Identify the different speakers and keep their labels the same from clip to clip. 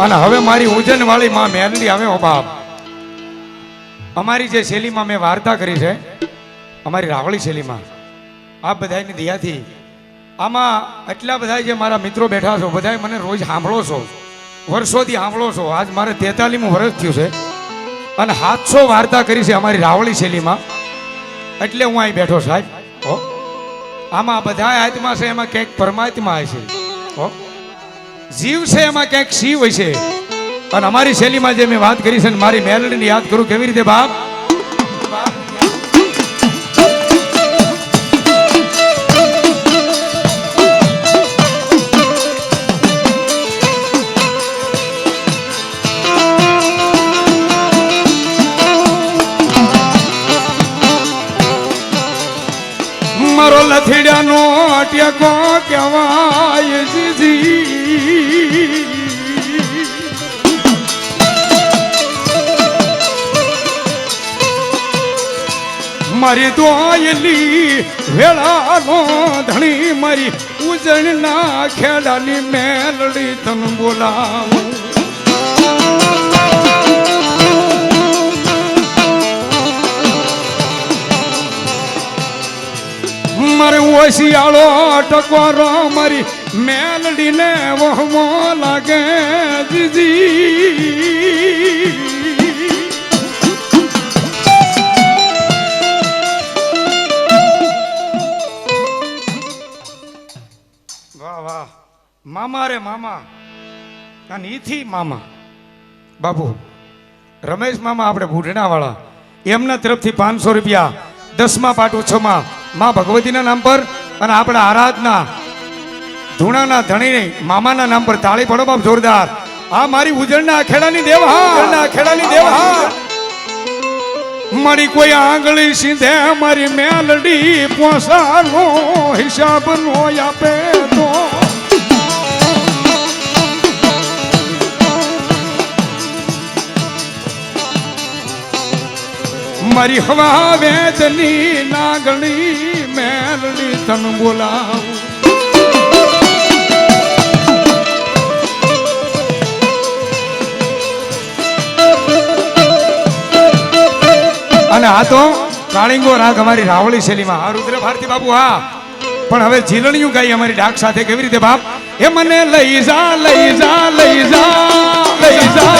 Speaker 1: અને હવે મારી ઉજન વાળી માં મેલડી આવે બાપ. અમારી જે શૈલીમાં મેં વાર્તા કરી છે, અમારી રાવળી શૈલીમાં, આ બધાની દયાથી, આમાં એટલા બધા જે મારા મિત્રો બેઠા છો બધા મને રોજ સાંભળો છો, વર્ષોથી સાંભળો છો. આજ મારે તેતાલીમું વર્ષ થયું છે. અને સાતસો વાર્તા કરી છે અમારી રાવળી શૈલીમાં. એટલે હું અહીં બેઠો સાહેબ આમાં બધા આત્મા છે, એમાં ક્યાંક પરમાત્મા છે હો. જીવ છે એમાં ક્યાંક શિવ છે. અને અમારી શૈલીમાં જે મેં વાત કરી છે ને, મારી મેલડીને યાદ કરું કેવી રીતે બાપ? મારો લથડિયાનો ટેકો કહેવાય જીજી મારી દોયલી વેળાનો ધણી મારી ઉજળના ખેડાની મેલડી તન બોલાવું. મારે ઓશિયાળો ટકોરો મારી મેલડીને વહમો લાગે જીજી. મામા. અને ઈથી મામા. બાબુ રમેશ મામા આપણે બુઢણાવાળા એમના તરફથી પાંચસો રૂપિયા દસમા પાટ ઉત્સવમાં માં ભગવતીના નામ પર અને આપણા આરાધના ધૂણાના ધણીને મામાના નામ પર તાળી પડો બાપ જોરદાર. આ મારી ઉજળના ખેડાની દેવ હા. ઉજળના ખેડાની દેવ મારી કોઈ આંગળી સીધે મારી મેલડી પોસાનો હિસાબ નો આપે તો મારી હવા વેદની નાગણી મેલડી તન બોલાવું. અને આ તો કાળિંગો રાગ અમારી રાવળી શૈલીમાં. આ રુદ્ર ભારતી બાબુ હા. પણ હવે જીલણિયું ગાઈ અમારી ડાક સાથે. કેવી રીતે બાપ? એ મને લઈ જા લઈ જા લઈ જા લઈ જા.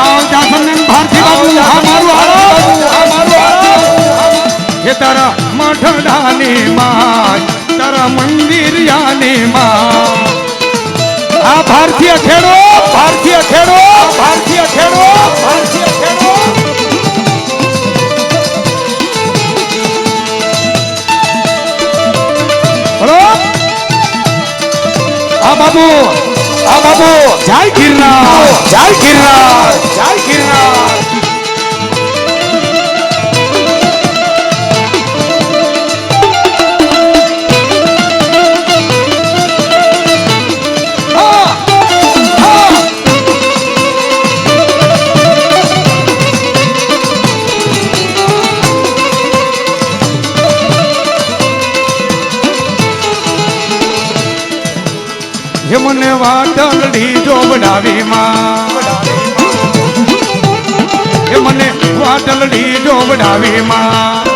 Speaker 1: આવ જાસનન ભારતી તારા મઠડાની માં તારા મંદિર યાની માં. આ ભારતીય ખેડો ભારતીય ખેડો ભારતીય ખેડો ભારતીય ખેડો. આ બાબુ. આ બાબુ. જય ગિરનાર જય ગિરનાર જય ગિરનાર. વાટલડી જોબડાવી માં. એ મને વાટલડી જોબડાવી માં.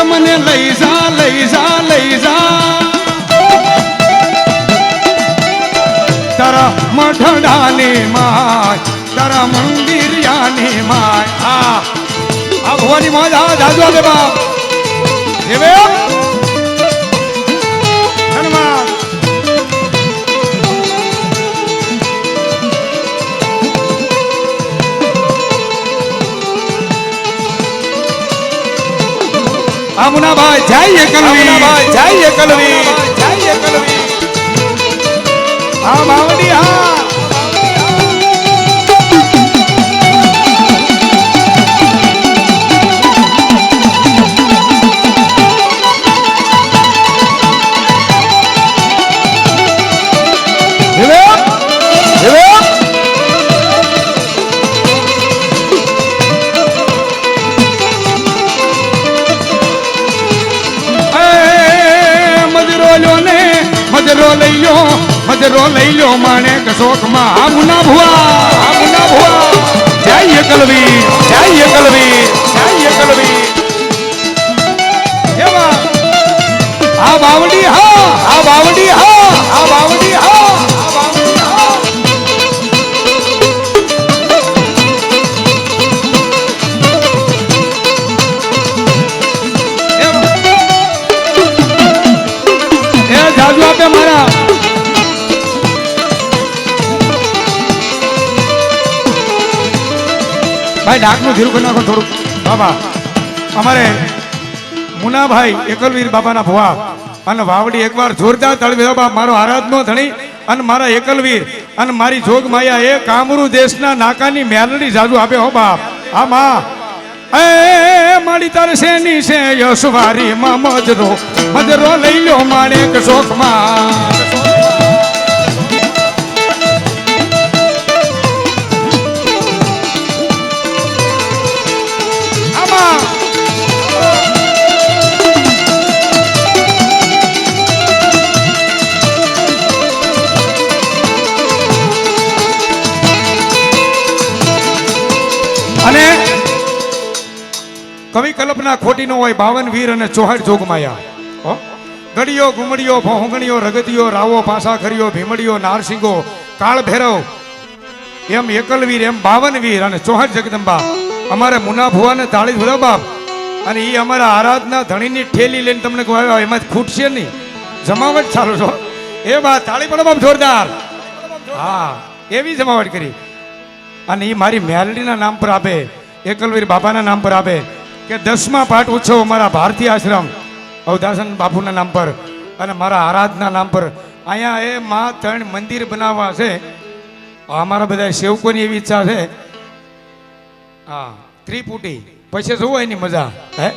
Speaker 1: એ મને લઈ જા લઈ જા લઈ જા. તારા મઠડાની માય, તારા મંદિરિયાની માય. આ ભવાની મોજ, આ જાજુ આવે બાપ દેવે આમુનાભાઈ જય એકલવી જય એકલવી જય એકલવી આ માવડી હા. લઈ લ્યો મજરો લઈ લ્યો માણે કશોકમાં આ મુના ભુવા, આ મુના ભુવા. જય એકલવીર જય એકલવીર જય કેવા આ બાવડી હા, આ બાવડી હા. ભાઈ, ડાકનું ધીરું કરી નાખો થોડુંક. બાબા, અમારે મુનાભાઈ એકલવીર બાબાના ભવા અને વાવડી એકવાર જોરદાર તળવી. બાબા, મારો આરાધનો ધણી અને મારા એકલવીર અને મારી જોગ માયા એ કામરૂ દેશના નાકાની મેલડી જાજુ આપે. હો બાપ, આ માં. એ માડી તારે શેની છે? યશવારી માં મજરો. મજરો લઈ લો માણેક શોખમાં. કવિ કલ્પના ખોટી ન હોય, બાવન વીર અને ચોહાડ જોગમાયા? ગડિયો ઘુમડિયો ભોંગણીયો રગતિયો રાવો, પાસા ખરીયો ભીમડિયો નારસિંગો, કાળ ભૈરવ, એમ એકલવીર એમ બાવન વીર અને ચોહાડ જગદંબા. અમારે મુના ભુવાને તાળી ભરો બાપ. અને એ અમારા આરાધના ધણીની ઠેલી લઈને તમને કહું એમાં ખૂટશે નહીં. જમાવટ ચાલુ છો એ બા તાળી પડો બાપ, જોરદાર. હા, એવી જમાવટ કરી. અને એ મારી મેલડીના નામ પર આપે એકલવીર બાબાના નામ પર આપે. કે દસમા પાઠ ઉત્સવ મારા ભારતીય આશ્રમ અવધાસન બાપુના નામ પર અને મારા આરાધના નામ પર. અહીંયા એ મા ત્રણ મંદિર બનાવવા છે. અમારા બધા સેવકોની એવી ઈચ્છા છે. હા ત્રિપુટી. પછી જોવો એની મજા હે?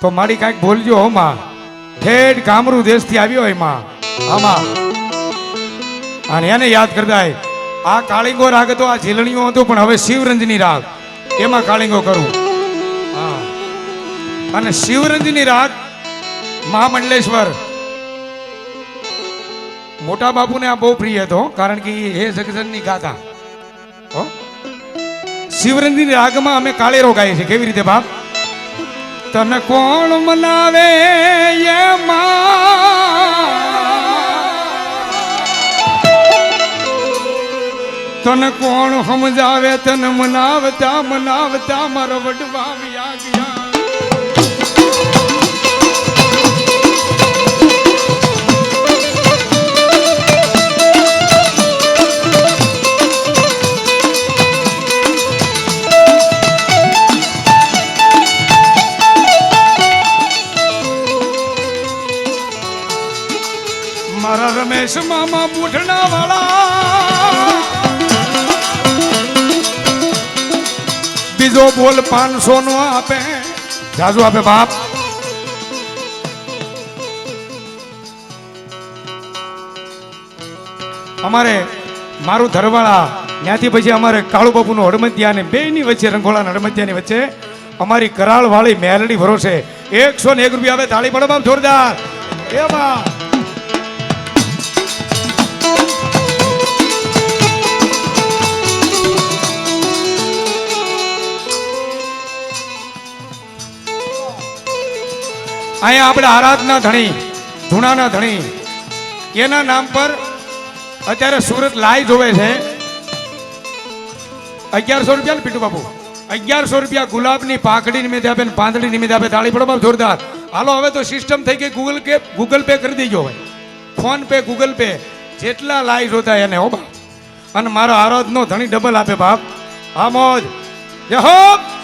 Speaker 1: તો મારી કાંઈક બોલજો હો માં. ઠેઠ કામરૂ દેશથી આવ્યો હોયમાં. આમાં અને એને યાદ કરતા હોય, આ કાળીગો રાગ હતો આ ઝીલણીઓ હતો પણ હવે શિવરંજની રાગ. એમાં કાળિંગો કરું. હા. અને શિવરંજની રાત મહામંડલેશ્વર. મોટા બાપુને આ બહુ પ્રિય હતો, કારણ કે એ હે જગજનની ગાથા. હો. શિવરંજની રાગમાં અમે કાળેરો ગાઈએ છીએ. કેવી રીતે બાપ? તને કોણ મનાવે એમાં તને કોણ સમજાવે? તને મનાવતા મનાવતા મારા વડવા વ્યા ગયા. મારા રમેશ મામા બુઢણા વાળા બીજો બોલ પાંચસો નો આપે. જાજુ આપે બાપ. અમારે મારું ધરવાળા, ત્યાંથી પછી અમારે કાળુ બાપુનું હડમતિયા અને બેની વચ્ચે રંગોળા હડમતિયાની વચ્ચે અમારી કરાળ વાળી મેલડી ભરોસે એકસો ને એક રૂપિયા આવે, તાળી પડે બાપ, જોરદાર. એ બાપ. અહીંયા આપણે આરાધના ધણી, ધૂણાના ધણી. એના નામ પર અત્યારે સુરત લાઈ જોવે છે. અગિયારસો રૂપિયા ને પીટુ બાપુ. અગિયારસો રૂપિયા ગુલાબની પાકડી નિમિત્તે આપે ને પાંદડી નિમિત્તે આપે. તાળી પડો બાપ, જોરદાર. હાલો, હવે તો સિસ્ટમ થઈ ગઈ ગૂગલ પે ગૂગલ પે કરી દેજો ભાઈ ફોન પે ગૂગલ પે જેટલા લાઈ જોતા એને, હો બાપ. અને મારો આરાધનો ધણી ડબલ આપે બાપ. મોજ. યહો યહો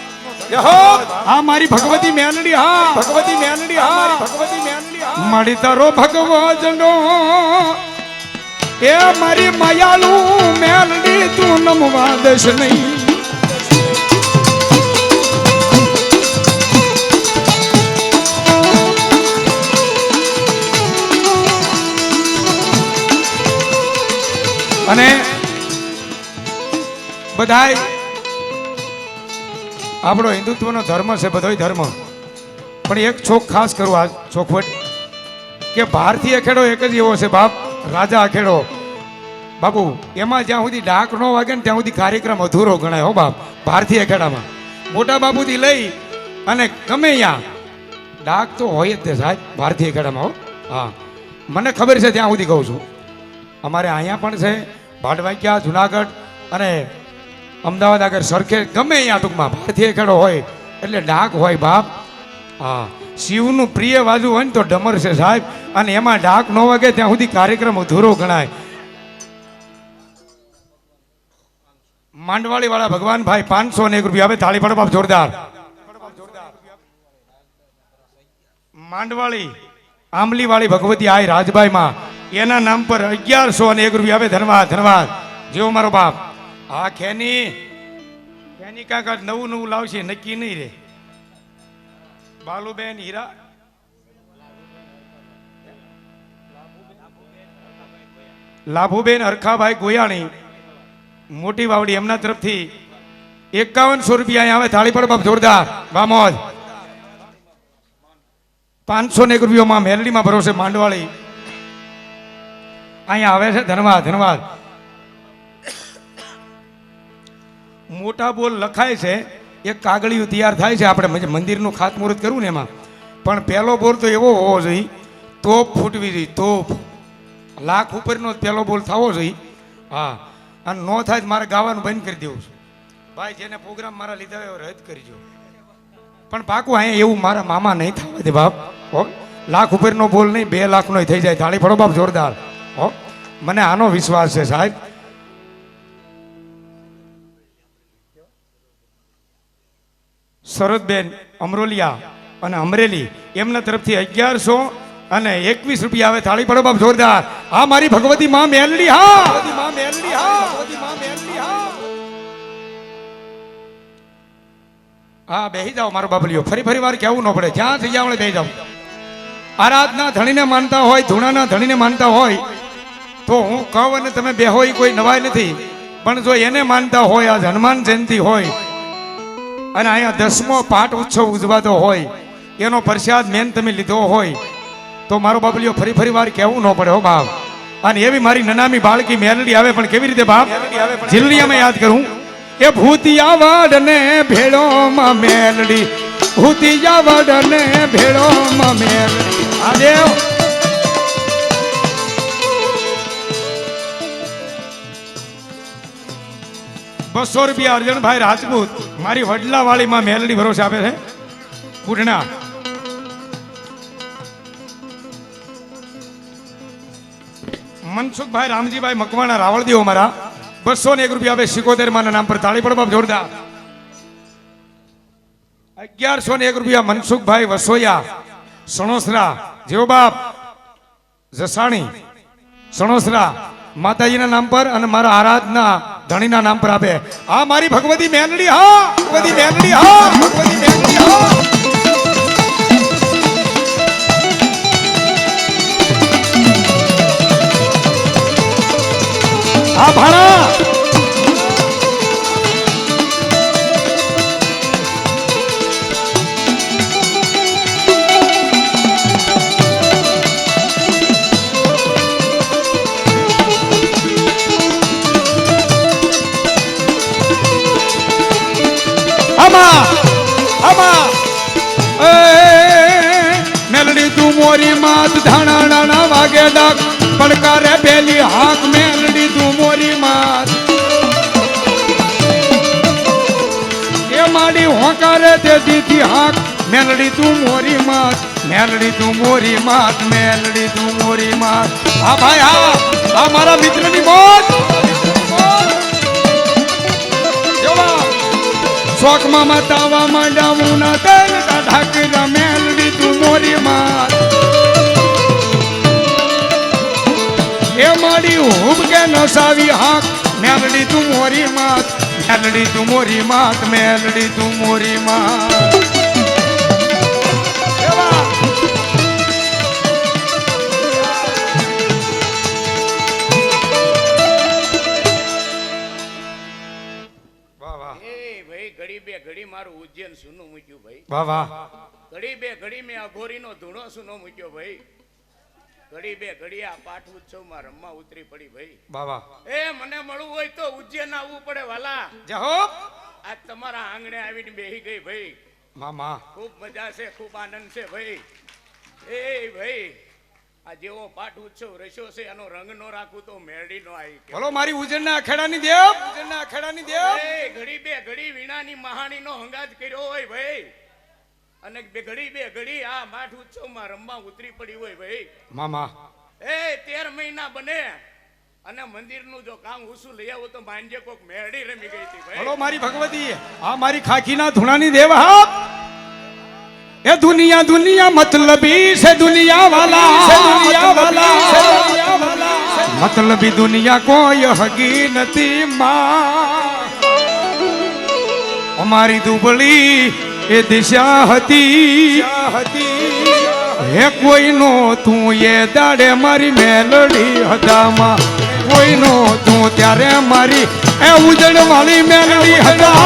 Speaker 1: હા મારી ભગવતી મેલડી હા. ભગવતી મેલડી હા. ભગવતી મેલડી હા. મારી તારો ભગવજનો. એ મારી માયાલુ મેલડી તું નમવા દેશ નહીં. અને બધાય આપણો હિન્દુત્વનો ધર્મ છે, બધોય ધર્મ. પણ એક છોક ખાસ કરું આ ચોખવટ કે ભારતીય ખેડો એક જ એવો છે બાપ, રાજા ખેડો. બાપુ, એમાં જ્યાં સુધી ડાક ન વાગે ને ત્યાં સુધી કાર્યક્રમ અધૂરો ગણાય, હો બાપ, ભારતીય ખેડામાં. મોટા બાપુથી લઈ અને ગમે ત્યાં ડાક તો હોય જ તે સાહેબ, ભારતીય ખેડામાં, હો. હા. મને ખબર છે ત્યાં સુધી કહું છું. અમારે અહીંયા પણ છે ભાડવાક્યા જુનાગઢ અને અમદાવાદ આગળ સરખે ગમે અહીંયા ટૂંકમાં ભારતીય ખેડો હોય, એટલે ડાક હોય બાપ. હા, શિવનું પ્રિય બાજુ હોય ને તો ડમર છે સાહેબ, અને એમાં ડાક ન વાગે ત્યાં સુધી કાર્યક્રમ અધૂરો ગણાય. માંડવાળી વાળા ભગવાન ભાઈ પાંચસો ને એક રૂપિયા, હવે થાળી પડો બાપ જોરદાર. માંડવાળી આંબલી વાળી ભગવતી આય રાજભાઈ માં એના નામ પર અગિયારસો અને એક રૂપિયા, હવે ધનવાદ ધનવાદ. જેવો મારો બાપ. હા, ખેની. ખેની કાંક નવું નવું લાવશે, નક્કી નહીં રે. બાલુબેન હીરા. લાભુબેન હરખાભાઈ ગોયાણી. મોટી વાવડી એમના તરફથી એકાવનસો રૂપિયા આવે, થાળી પર બાપ જોરદાર. બામોજ પાંચસો ને એક રૂપિયામાં મેરડીમાં ભરોસે માંડવાળી. અહીંયા આવે છે ધન્યવાદ ધન્યવાદ મોટા બોલ લખાય છે, એક કાગળિયું તૈયાર થાય છે, આપણે મંદિરનું ખાતમુહૂર્ત કરવું ને એમાં. પણ પહેલો બોલ તો એવો હોવો જોઈએ, તોપ ફૂટવી જોઈએ, તોપ. લાખ ઉપરનો પહેલો બોલ થવો જોઈએ. હા, અને નો થાય મારે ગાવાનું બંધ કરી દેવું છે. ભાઈ, જેને પ્રોગ્રામ મારા લીધા હોય રદ કરજો. પણ પાકું અહીંયા એવું મારા મામા નહીં થવા દે બાપ, હો. લાખ ઉપરનો બોલ નહીં, બે લાખનો થઈ જાય. થાળી ફળો બાપ, જોરદાર. હો. મને આનો વિશ્વાસ છે સાહેબ. શરદબેન અમરોલિયા અને અમરેલી એમના તરફથી અગિયારસો અને એકવીસ રૂપિયા આવે. થાળી પડો બાપ, જોરદાર. આ મારી ભગવતી માં મેલડી, હા. હા. હા. હા, બેહી જાઓ મારો બાબલિયો ફરી ફરી વાર કેવું ન પડે. જ્યાં થઈ જાય બેહી જાઓ. આરાધના ધણીને માનતા હોય, ધૂણાના ધણીને માનતા હોય, તો હું કહું અને તમે બેહો કોઈ નવાય નથી. પણ જો એને માનતા હોય, આજ હનુમાન જયંતિ હોય અને અહીંયા દસમો પાઠ ઉત્સવ ઉજવાતો હોય, એનો પ્રસાદ મેન તમે લીધો હોય, તો મારો બાબલીઓ ફરી ફરી વાર કેવું ન પડે હો બાપ. અને એવી મારી નનામી બાળકી મેલડી આવે પણ કેવી રીતે બાપ? અમે યાદ કરું. એ ભૂતિયા વાડ ને ભેળો માં મેલડી ભૂતિયા વાડ ને ભેળો માં મેલડી આજે બસો રૂપિયા અર્જણભાઈ રાજપૂત. મારી વડલા વાળીમાં મેલડી ભરોસે આપે છે. પૂર્ણા. મનસુખભાઈ રામજીભાઈ મકવાણા રાવળદેવ મારા બસો ને એક રૂપિયા આપે સિકોતેર માના નામ પર તાળી પડો બાપ જોરદાર. અગિયારસો ને એક રૂપિયા મનસુખભાઈ વસોયા. સણોસરા જેવો બાપ. જસાણી. સણોસરા, માતાજીના નામ પર અને મારા આરાધના ધણીના નામ પર આપે. આ મારી ભગવતી મેલડી હા, ભગવતી મેલડી હા, ભગવતી મેલડી હા. આ ભાણા. માત ધાણા ડાણા વાગે ડાક પડકારે પેલી હાક મેલડી તું મોરી માત એ માડી હોકારે તે દીધી હાક મેલડી તું મોરી માત મેલડી તું મોરી માત મેલડી તું મોરી માત હા ભાઈ, હા આ મારા મિત્રની મોત શોખમાં મતાવા માંડાવું ના, તેલ ઢાકરા મેલડી તું મોરી માત એ માડી કે નસાવી હાક મેલડી તું મોરી માત મેલડી તું મોરી માત મેલડી તું મોરી માત. એવા. વાહ વાહ.
Speaker 2: એ ભાઈ ઘડી બે ઘડી મારું ઉજ્જૈન સુનું મૂક્યું ભાઈ.
Speaker 1: વાહ વાહ.
Speaker 2: ઘડી બે ઘડી મેં અઘોરીનો ધૂણો સુનો મૂક્યો ભાઈ. ઘડી બે ઘડી આ પાઠ ઉત્સવમાં રમવા ઉતરી પડી ભાઈ.
Speaker 1: બાબા.
Speaker 2: એ મને મળવું હોય તો ઉજ્જૈન આવવું પડે વાલા.
Speaker 1: જહો
Speaker 2: આજ તમારા આંગણે આવીને બેહી ગઈ ભાઈ.
Speaker 1: મામા.
Speaker 2: ખૂબ મજા છે ખૂબ આનંદ છે ભાઈ. એ ભાઈ આ જેવો પાઠ ઉત્સવ રસ્યો છે એનો રંગ નો રાખું તો મેરડી નો આવી
Speaker 1: બોલો મારી ઉજળના અખેડાની દેવ. ઉજળના અખેડાની દેવ
Speaker 2: એ ઘડી બે ઘડી વીણાની મહાણી નો હંગાજ કર્યો હોય ભાઈ. અને બે ઘડી બે ઘડી આ માઠ ઉત્સવમાં રમવા ઉતરી પડી હોય ભાઈ.
Speaker 1: મામા.
Speaker 2: એ તેર મહિના બને અને મંદિરનું જો કામ ઉસું લઈ આવો તો માંજે કોક મેરડી રમી ગઈ હતી ભાઈ.
Speaker 1: મારી ભગવતી આ મારી ખાખીના ધૂણાની દેવ હા એ દુનિયા દુનિયા મતલબી છે દુનિયા વાલા દુનિયા વાલા મતલબી દુનિયા કોઈ હગી નથી માં. અમારી દુબળી એ દિશા હતી. હે કોઈનો તું એ દાડે મારી મેલડી હદામાં કોઈનો તું ત્યારે મારી એ ઉજળ વાળી મેલડી હતા.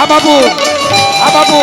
Speaker 1: આ બાબુ આ બાબુ